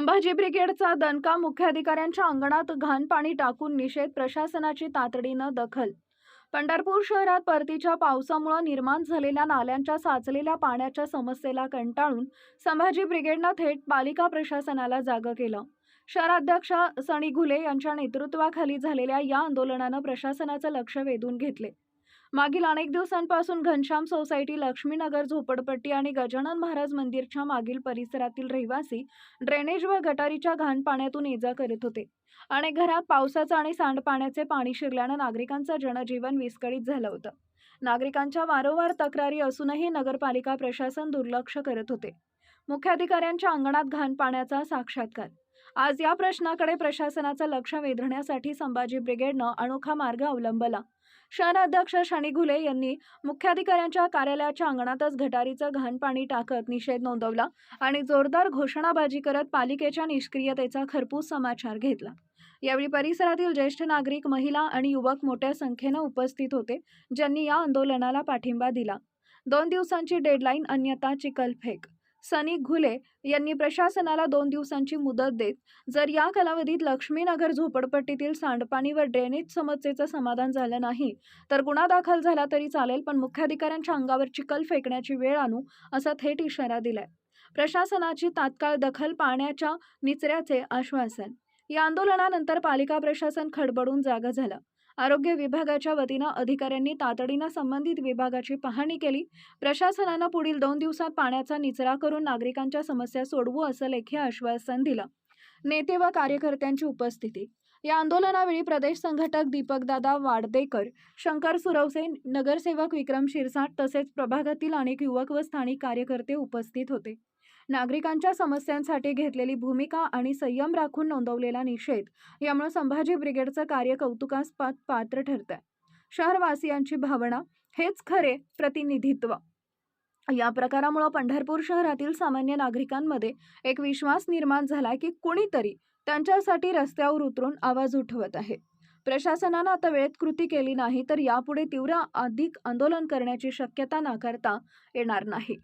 संभाजी ब्रिगेडचा दणका मुख्याधिकाऱ्यांच्या अंगणात घाण पाणी टाकून निषेध प्रशासनाची तातडीनं दखल. पंढरपूर शहरात परतीच्या पावसामुळे निर्माण झालेल्या नाल्यांच्या साचलेल्या पाण्याच्या समस्येला कंटाळून संभाजी ब्रिगेडनं थेट पालिका प्रशासनाला जागं केलं. शहराध्यक्ष सणी घुले यांच्या नेतृत्वाखाली झालेल्या या आंदोलनानं प्रशासनाचं लक्ष वेधून घेतले. मागील अनेक दिवसांपासून घनश्याम सोसायटी लक्ष्मीनगर झोपडपट्टी आणि गजानन महाराज मंदिरच्या मागील परिसरातील रहिवासी ड्रेनेज व गटारीच्या घाण पाण्यातून ये जा करत होते. अनेक घरात पावसाचं आणि सांडपाण्याचे पाणी शिरल्यानं नागरिकांचं जनजीवन विस्कळीत झालं होतं. नागरिकांच्या वारंवार तक्रारी असूनही नगरपालिका प्रशासन दुर्लक्ष करत होते. मुख्याधिकाऱ्यांच्या अंगणात घाण पाण्याचा साक्षात्कार. आज या प्रश्नाकडे प्रशासनाचं लक्ष वेधण्यासाठी संभाजी ब्रिगेडनं अनोखा मार्ग अवलंबला. शहराध्यक्ष शनी घुले यांनी मुख्याधिकाऱ्यांच्या कार्यालयाच्या अंगणातच गटारीचं घाण पाणी टाकत निषेध नोंदवला आणि जोरदार घोषणाबाजी करत पालिकेच्या निष्क्रियतेचा खरपूस समाचार घेतला. यावेळी परिसरातील ज्येष्ठ नागरिक महिला आणि युवक मोठ्या संख्येनं उपस्थित होते ज्यांनी या आंदोलनाला पाठिंबा दिला. दोन दिवसांची डेडलाईन अन्यथा चिकलफेक सनी घुले यांनी प्रशासनाला दोन दिवसांची मुदत देत जर या कालावधीत लक्ष्मीनगर झोपडपट्टीतील सांडपाणी व ड्रेनेज समस्येचं समाधान झालं नाही तर गुन्हा दाखल झाला तरी चालेल पण मुख्याधिकाऱ्यांच्या अंगावर चिखल फेकण्याची वेळ आणू असा थेट इशारा दिलाय. प्रशासनाची तात्काळ दखल पाण्याच्या निचऱ्याचे आश्वासन या आंदोलनानंतर पालिका प्रशासन खडबडून जागा झालं. आरोग्य विभागाच्या वतीनं अधिकाऱ्यांनी तातडीनं संबंधित विभागाची पाहणी केली. प्रशासनानं पुढील दोन दिवसात पाण्याचा निचरा करून नागरिकांच्या समस्या सोडवू असं लेखी आश्वासन दिलं. नेते व कार्यकर्त्यांची उपस्थिती. या आंदोलनावेळी प्रदेश संघटक दीपकदादा वाडदेकर शंकर सुरवसे नगरसेवक विक्रम शिरसाट तसेच प्रभागातील अनेक युवक व स्थानिक कार्यकर्ते उपस्थित होते. नागरिकांच्या समस्यांसाठी घेतलेली भूमिका आणि संयम राखून नोंदवलेला निषेध. यामुळे संभाजी ब्रिगेडचं कार्य कौतुकास्पद पात्र ठरतंय. शहरवासियांची भावना हेच खरे प्रतिनिधित्व. या प्रकारामुळं पंढरपूर शहरातील सामान्य नागरिकांमध्ये एक विश्वास निर्माण झालाय की कुणीतरी त्यांच्यासाठी रस्त्यावर उतरून आवाज उठवत आहे. प्रशासनानं आता वेळेत कृती केली नाही तर यापुढे तीव्र अधिक आंदोलन करण्याची शक्यता नाकारता येणार नाही.